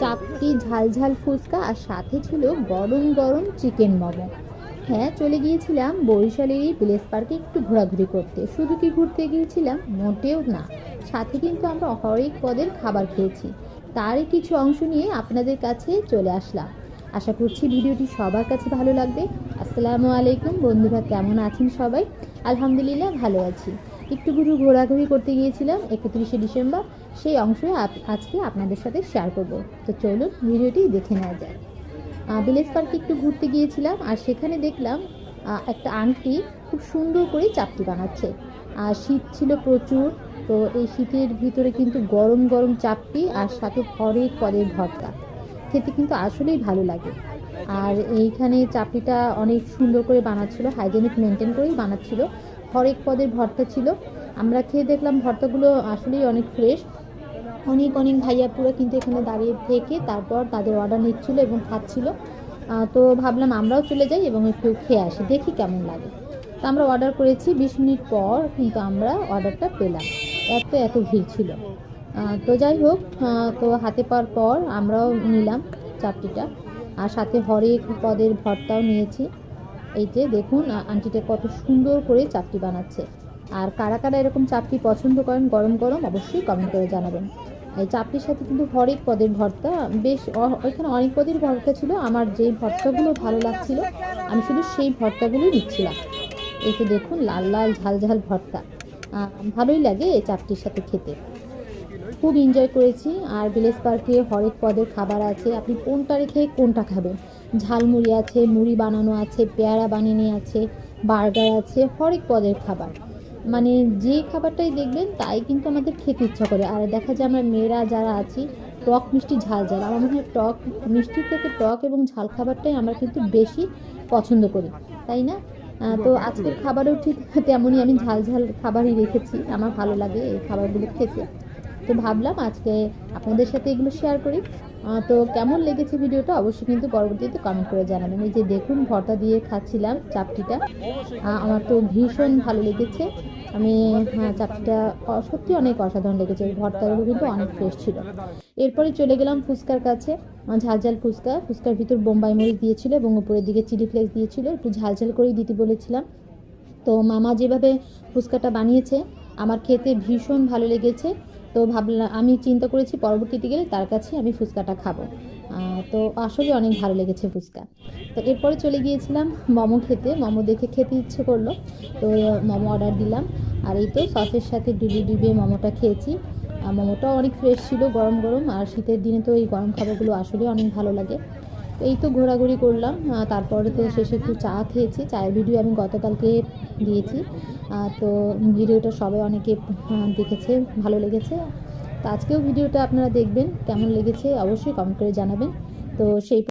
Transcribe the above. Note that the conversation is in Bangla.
চাপটি ঝালঝাল ফুচকা আর সাথে ছিল গরম গরম চিকেন মোমো। হ্যাঁ চলে গিয়েছিলাম বরিশালের এই ভিলেজ পার্কে একটু ঘোরাঘুরি করতে। শুধু কি ঘুরতে গিয়েছিলাম? মোটেও না। সাথে কিন্তু আমরা হরেক পদের খাবার খেয়েছি। তারই কিছু অংশ নিয়ে আপনাদের কাছে চলে আসলাম। আশা করছি ভিডিওটি সবার কাছে ভালো লাগবে। আসসালামু আলাইকুম বন্ধুরা, কেমন আছেন সবাই? আলহামদুলিল্লাহ ভালো আছি। একটু ঘুরু ঘোরাঘুরি করতে গিয়েছিলাম একত্রিশে ডিসেম্বর। সেই অংশ আজকে আপনাদের সাথে শেয়ার করব। তো চলুন ভিডিওটি দেখে নেওয়া যায় ভিলেজ পার্কে একটু ঘুরতে গিয়েছিলাম আর সেখানে দেখলাম একটা আংটি খুব সুন্দর করে চাপটি বানাচ্ছে। আর শীত ছিল প্রচুর, তো এই শীতের ভিতরে কিন্তু গরম গরম চাপটি আর সাথে হরেক পদের ভর্তা। খেতে কিন্তু আসলেই ভালো লাগে। আর এইখানে চাপড়িটা অনেক সুন্দর করে বানাচ্ছিল হাইজেনিক মেনটেন করেই বানাচ্ছিল। হরেক পদের ভর্তা ছিল। আমরা খেয়ে দেখলাম ভর্তাগুলো আসলেই অনেক ফ্রেশ অনেক অনেক ভাইয়া পুরো কিন্তু এখানে দাঁড়িয়ে থেকে তারপর তাদের অর্ডার নিচ্ছিল এবং খাচ্ছিল। তো ভাবলাম আমরাও চলে যাই এবং একটু খেয়ে আসি, দেখি কেমন লাগে। তো আমরা অর্ডার করেছি, বিশ মিনিট পর কিন্তু আমরা অর্ডারটা পেলাম। এত এত ভিড় ছিল। তো যাই হোক তো হাতে পাওয়ার পর আমরাও নিলাম চাপটিটা আর সাথে হরেক পদের ভর্তাও নিয়েছি। এই যে দেখুন আন্টিটা কত সুন্দর করে চাপটি বানাচ্ছে। আর কারা কারা এরকম চাপটি পছন্দ করেন, গরম গরম অবশ্যই কমেন্ট করে জানাবেন। চাপটির সাথে কিন্তু হরেক পদের ভর্তা। বেশ ওইখানে অনেক পদের ভর্তা ছিল। আমার যেই ভর্তাগুলো ভালো লাগছিল, আমি শুধু সেই ভর্তাগুলোই নিচ্ছিলাম। এই তো দেখুন, লাল লাল, ঝাল ঝাল ভর্তা। ভালোই লাগে চাপটির সাথে খেতে। খুব এনজয় করেছি। আর ভিলেজ পার্কে হরেক পদের খাবার আছে। আপনি কোনটা রেখে কোনটা খাবেন? ঝালমুড়ি আছে, মুড়ি বানানো আছে, পেয়ারা বানিয়ে আছে, বার্গার আছে, হরেক পদের খাবার। মানে যে খাবারটাই দেখবেন তাই কিন্তু আমাদের খেতে ইচ্ছা করে। আর দেখা যায় আমরা মেয়েরা যারা আছি টক মিষ্টি ঝাল ঝাল। আমার মনে হয় টক মিষ্টি থেকে টক এবং ঝাল খাবারটাই আমরা কিন্তু বেশি পছন্দ করি। তাই না? তো আজকের খাবারও ঠিক তেমনই আমি ঝাল ঝাল খাবারই রেখেছি। আমার ভালো লাগে এই খাবারগুলো খেতে। তো ভাবলাম আজকে আপনাদের সাথে এগুলো শেয়ার করি। তো কেমন লেগেছে ভিডিওটা অবশ্যই কিন্তু পরবর্তীতে কমেন্ট করে জানাবেন। এই যে দেখুন ভর্তা দিয়ে খাচ্ছিলাম চাপটিটা আমার তো ভীষণ ভালো লেগেছে। আমি হ্যাঁ অ- সত্যি অনেক অসাধারণ লেগেছে। ভর্তাগুলো কিন্তু অনেক ফ্রেশ ছিল। এরপরে চলে গেলাম ফুচকার কাছে। আহ, ঝাল ঝাল ফুচকা। ফুচকার ভিতর বোম্বাই মরিচ দিয়েছিল এবং উপরের দিকে চিলি ফ্লেক্স দিয়েছিল। একটু ঝাল ঝাল করেই দিতে বলেছিলাম। তো মামা যেভাবে ফুচকাটা বানিয়েছে আমার খেতে ভীষণ ভালো লেগেছে। তো ভাবলাম আমি চিন্তা করেছি পরবর্তীতে গেলে তার কাছে আমি ফুচকাটা খাব। তো আসলে অনেক ভালো লেগেছে ফুচকা। তো এরপরে চলে গিয়েছিলাম মোমো খেতে। মোমো দেখে খেতে ইচ্ছে করল। তো মোমো অর্ডার দিলাম। আর এই তো সসের সাথে ডুবিয়ে ডুবিয়ে মোমোটা খেয়েছি। আর মোমোটাও অনেক ফ্রেশ ছিল, গরম গরম। আর শীতের দিনে তো এই গরম খাবারগুলো আসলে অনেক ভালো লাগে। তো এই তো ঘোরাঘুরি করলাম। তারপরে তো শেষে একটু চা খেয়েছি। চায়ের ভিডিও আমি গতকালকে দিয়েছি। তো ভিডিওটা সবাই অনেকে দেখেছে, ভালো লেগেছে। তো আজকেও ভিডিওটা আপনারা দেখবেন, কেমন লেগেছে অবশ্যই কমেন্ট করে জানাবেন। তো সেই